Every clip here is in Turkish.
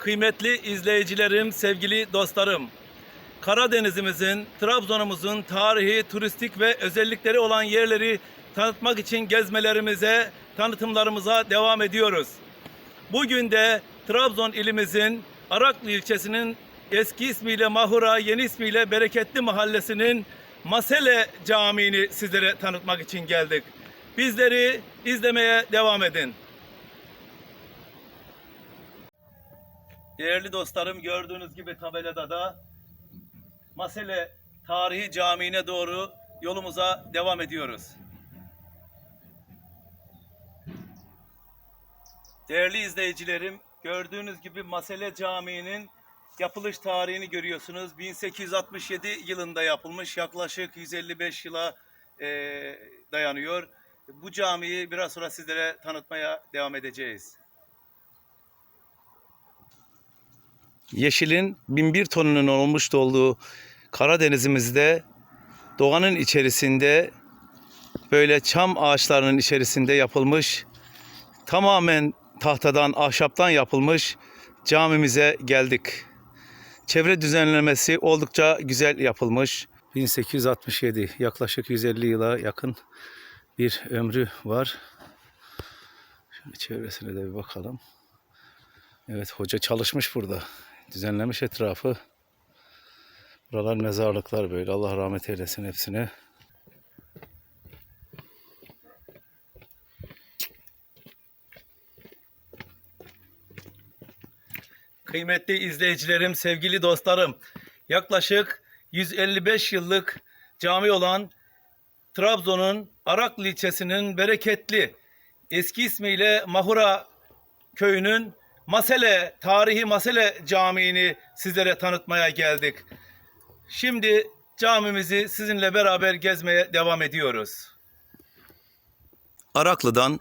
Kıymetli izleyicilerim, sevgili dostlarım. Karadenizimizin, Trabzon'umuzun tarihi, turistik ve özellikleri olan yerleri tanıtmak için gezmelerimize, tanıtımlarımıza devam ediyoruz. Bugün de Trabzon ilimizin Araklı ilçesinin eski ismiyle Mahura, yeni ismiyle Bereketli Mahallesi'nin Masele Camii'ni sizlere tanıtmak için geldik. Bizleri izlemeye devam edin. Değerli dostlarım gördüğünüz gibi tabelada da Masele Tarihi Camii'ne doğru yolumuza devam ediyoruz. Değerli izleyicilerim, gördüğünüz gibi Masele Camii'nin yapılış tarihini görüyorsunuz. 1867 yılında yapılmış, yaklaşık 155 yıla eee, dayanıyor. Bu camiyi biraz sonra sizlere tanıtmaya devam edeceğiz. Yeşilin binbir tonunun olmuş olduğu Karadenizimizde doğanın içerisinde böyle çam ağaçlarının içerisinde yapılmış tamamen tahtadan, ahşaptan yapılmış camimize geldik. Çevre düzenlemesi oldukça güzel yapılmış. 1867 yaklaşık 150 yıla yakın bir ömrü var. Şöyle çevresine de bir bakalım. Evet hoca çalışmış burada. Düzenlemiş etrafı. Buralar mezarlıklar böyle. Allah rahmet eylesin hepsine. Kıymetli izleyicilerim, sevgili dostlarım. Yaklaşık 155 yıllık cami olan Trabzon'un Araklı ilçesinin bereketli eski ismiyle Mahura köyünün Masele, tarihi Masele Camii'ni sizlere tanıtmaya geldik. Şimdi camimizi sizinle beraber gezmeye devam ediyoruz. Araklı'dan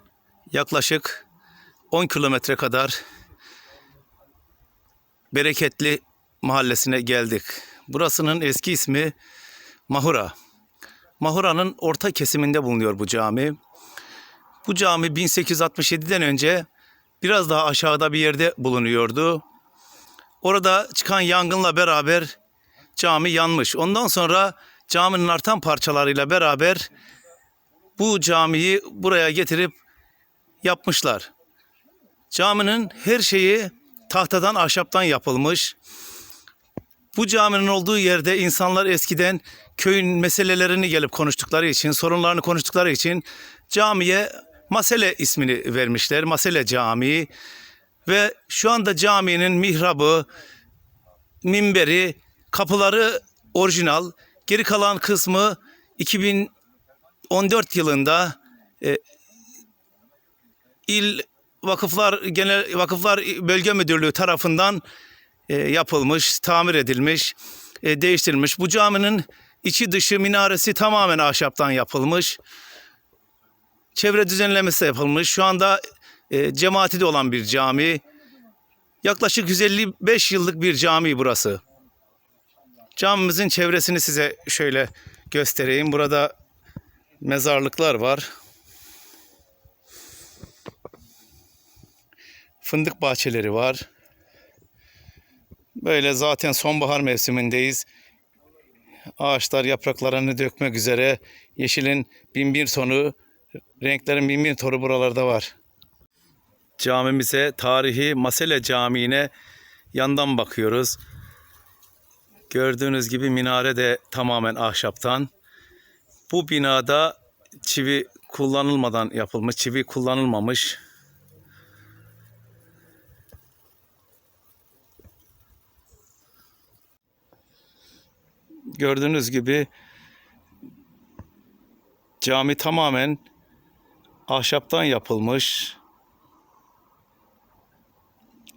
yaklaşık 10 kilometre kadar Bereketli mahallesine geldik. Burasının eski ismi Mahura. Mahura'nın orta kesiminde bulunuyor bu cami. Bu cami 1867'den önce biraz daha aşağıda bir yerde bulunuyordu. Orada çıkan yangınla beraber cami yanmış. Ondan sonra caminin artan parçalarıyla beraber bu camiyi buraya getirip yapmışlar. Caminin her şeyi tahtadan, ahşaptan yapılmış. Bu caminin olduğu yerde insanlar eskiden köyün meselelerini gelip konuştukları için, sorunlarını konuştukları için camiye Masele ismini vermişler. Masele Camii ve şu anda caminin mihrabı, minberi, kapıları orijinal. Geri kalan kısmı 2014 yılında e, il Vakıflar Genel Vakıflar Bölge Müdürlüğü tarafından e, yapılmış, tamir edilmiş, e, değiştirilmiş. Bu caminin içi dışı minaresi tamamen ahşaptan yapılmış. Çevre düzenlemesi yapılmış. Şu anda e, cemaati de olan bir cami. Yaklaşık 155 yıllık bir cami burası. Camimizin çevresini size şöyle göstereyim. Burada mezarlıklar var. Fındık bahçeleri var. Böyle zaten sonbahar mevsimindeyiz. Ağaçlar yapraklarını dökmek üzere. Yeşilin bin bir tonu, renklerin bin bir tonu buralarda var. Camimize, tarihi Masele Camii'ne yandan bakıyoruz. Gördüğünüz gibi minare de tamamen ahşaptan. Bu binada çivi kullanılmadan yapılmış, çivi kullanılmamış. Gördüğünüz gibi cami tamamen ahşaptan yapılmış.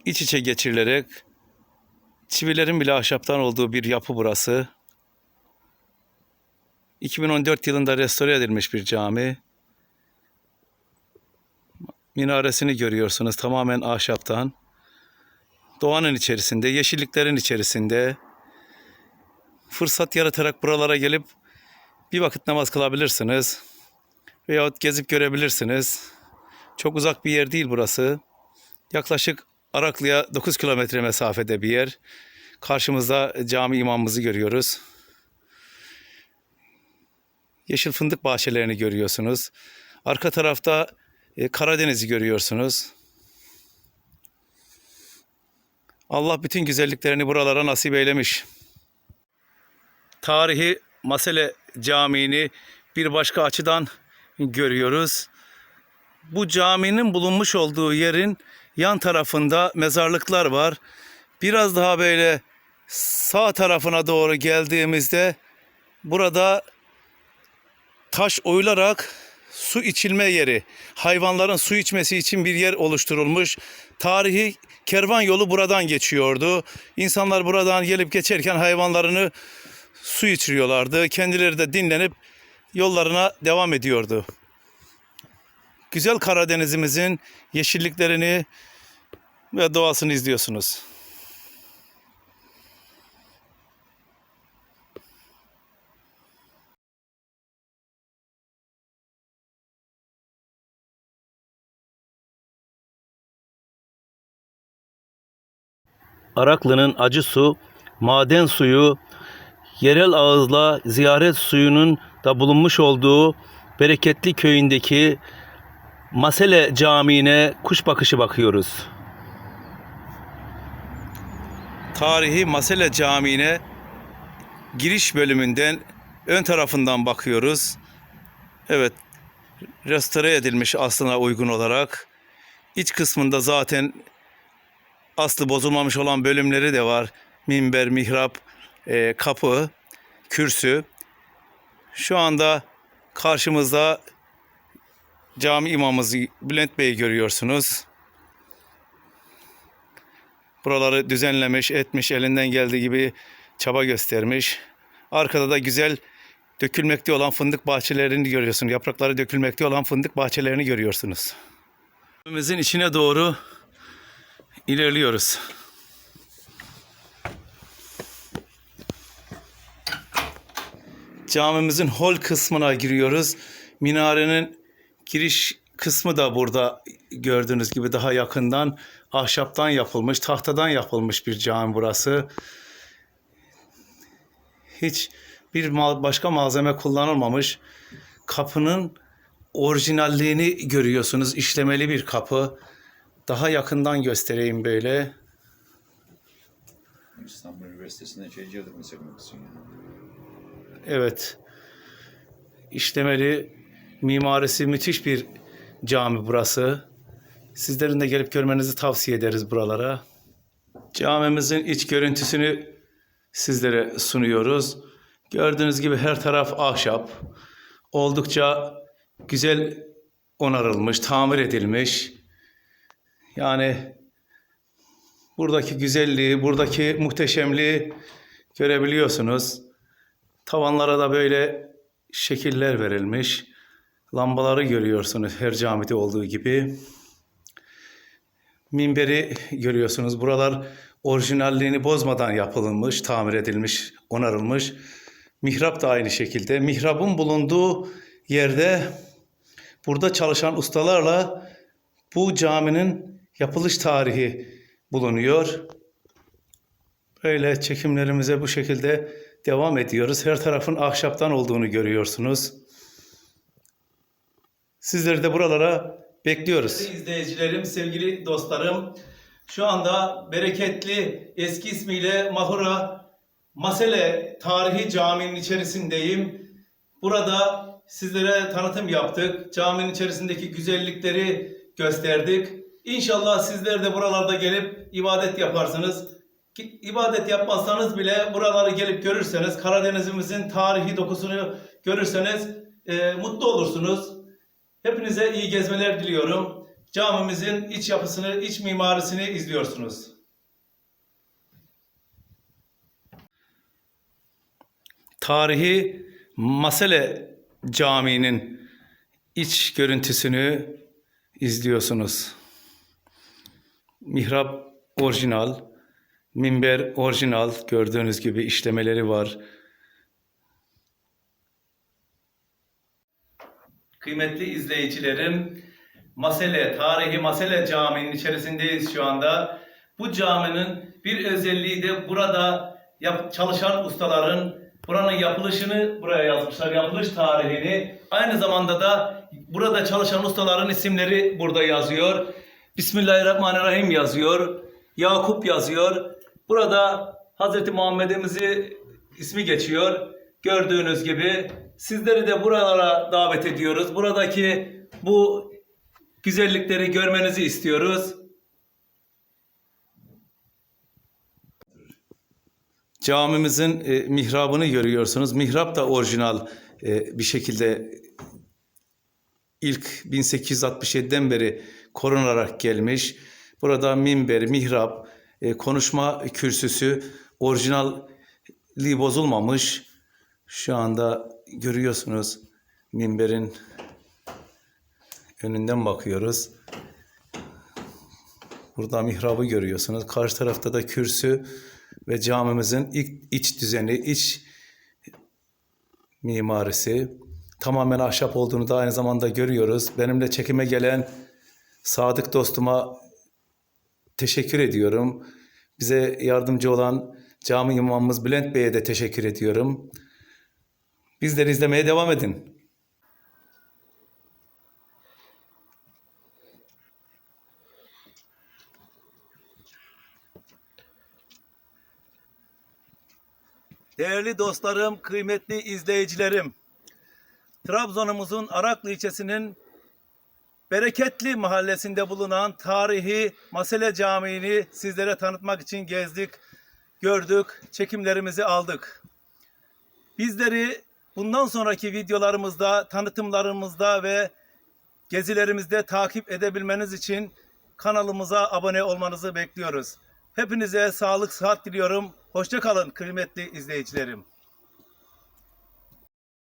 İç içe geçirilerek çivilerin bile ahşaptan olduğu bir yapı burası. 2014 yılında restore edilmiş bir cami. Minaresini görüyorsunuz tamamen ahşaptan. Doğanın içerisinde, yeşilliklerin içerisinde fırsat yaratarak buralara gelip bir vakit namaz kılabilirsiniz. Veyahut gezip görebilirsiniz. Çok uzak bir yer değil burası. Yaklaşık Araklı'ya 9 kilometre mesafede bir yer. Karşımızda cami imamımızı görüyoruz. Yeşil fındık bahçelerini görüyorsunuz. Arka tarafta e, Karadeniz'i görüyorsunuz. Allah bütün güzelliklerini buralara nasip eylemiş. Tarihi Masele Camii'ni bir başka açıdan görüyoruz. Bu caminin bulunmuş olduğu yerin yan tarafında mezarlıklar var. Biraz daha böyle sağ tarafına doğru geldiğimizde burada taş oyularak su içilme yeri, hayvanların su içmesi için bir yer oluşturulmuş. Tarihi kervan yolu buradan geçiyordu. İnsanlar buradan gelip geçerken hayvanlarını su içiriyorlardı. Kendileri de dinlenip yollarına devam ediyordu. Güzel Karadenizimizin yeşilliklerini ve doğasını izliyorsunuz. Araklı'nın acı su, maden suyu, yerel ağızla ziyaret suyunun da bulunmuş olduğu bereketli köyündeki Masele Camii'ne kuş bakışı bakıyoruz. Tarihi Masele Camii'ne giriş bölümünden ön tarafından bakıyoruz. Evet, restore edilmiş aslına uygun olarak. İç kısmında zaten aslı bozulmamış olan bölümleri de var. Minber, mihrap, e, kapı, kürsü. Şu anda karşımızda cami imamımız Bülent Bey'i görüyorsunuz. Buraları düzenlemiş, etmiş, elinden geldiği gibi çaba göstermiş. Arkada da güzel dökülmekte olan fındık bahçelerini görüyorsunuz. Yaprakları dökülmekte olan fındık bahçelerini görüyorsunuz. Evimizin içine doğru ilerliyoruz. Camimizin hol kısmına giriyoruz. Minarenin giriş kısmı da burada gördüğünüz gibi daha yakından ahşaptan yapılmış, tahtadan yapılmış bir cami burası. Hiç bir başka malzeme kullanılmamış. Kapının orijinalliğini görüyorsunuz. İşlemeli bir kapı. Daha yakından göstereyim böyle. İstanbul Üniversitesi'nden şey. Evet. İşlemeli mimarisi müthiş bir cami burası. Sizlerin de gelip görmenizi tavsiye ederiz buralara. Camimizin iç görüntüsünü sizlere sunuyoruz. Gördüğünüz gibi her taraf ahşap. Oldukça güzel onarılmış, tamir edilmiş. Yani buradaki güzelliği, buradaki muhteşemliği görebiliyorsunuz. Tavanlara da böyle şekiller verilmiş. Lambaları görüyorsunuz her camide olduğu gibi. Minberi görüyorsunuz. Buralar orijinalliğini bozmadan yapılmış, tamir edilmiş, onarılmış. Mihrap da aynı şekilde. Mihrabın bulunduğu yerde burada çalışan ustalarla bu caminin yapılış tarihi bulunuyor. Böyle çekimlerimize bu şekilde devam ediyoruz. Her tarafın ahşaptan olduğunu görüyorsunuz. Sizleri de buralara bekliyoruz. Sevgili izleyicilerim, sevgili dostlarım. Şu anda bereketli eski ismiyle Mahura Masele Tarihi Camii'nin içerisindeyim. Burada sizlere tanıtım yaptık. Caminin içerisindeki güzellikleri gösterdik. İnşallah sizler de buralarda gelip ibadet yaparsınız. İbadet yapmazsanız bile buraları gelip görürseniz, Karadenizimizin tarihi dokusunu görürseniz e, mutlu olursunuz. Hepinize iyi gezmeler diliyorum. Camimizin iç yapısını, iç mimarisini izliyorsunuz. Tarihi Masele Camii'nin iç görüntüsünü izliyorsunuz. Mihrap orijinal, minber orijinal gördüğünüz gibi işlemeleri var. Kıymetli izleyicilerim, Masele, tarihi Masele Camii'nin içerisindeyiz şu anda. Bu caminin bir özelliği de burada yap- çalışan ustaların buranın yapılışını buraya yazmışlar. Yapılış tarihini. Aynı zamanda da burada çalışan ustaların isimleri burada yazıyor. Bismillahirrahmanirrahim yazıyor. Yakup yazıyor. Burada Hazreti Muhammed'imizi ismi geçiyor. Gördüğünüz gibi sizleri de buralara davet ediyoruz. Buradaki bu güzellikleri görmenizi istiyoruz. Camimizin e, mihrabını görüyorsunuz. Mihrap da orijinal e, bir şekilde ilk 1867'den beri korunarak gelmiş. Burada minber, mihrap, e, konuşma kürsüsü orijinali bozulmamış. Şu anda görüyorsunuz minberin önünden bakıyoruz. Burada mihrabı görüyorsunuz. Karşı tarafta da kürsü ve camimizin ilk iç düzeni, iç mimarisi tamamen ahşap olduğunu da aynı zamanda görüyoruz. Benimle çekime gelen sadık dostuma teşekkür ediyorum. Bize yardımcı olan cami imamımız Bülent Bey'e de teşekkür ediyorum. Bizleri izlemeye devam edin. Değerli dostlarım, kıymetli izleyicilerim. Trabzon'umuzun Araklı ilçesinin Bereketli mahallesinde bulunan tarihi Masele Camii'ni sizlere tanıtmak için gezdik, gördük, çekimlerimizi aldık. Bizleri bundan sonraki videolarımızda, tanıtımlarımızda ve gezilerimizde takip edebilmeniz için kanalımıza abone olmanızı bekliyoruz. Hepinize sağlık, sıhhat diliyorum. Hoşçakalın kıymetli izleyicilerim.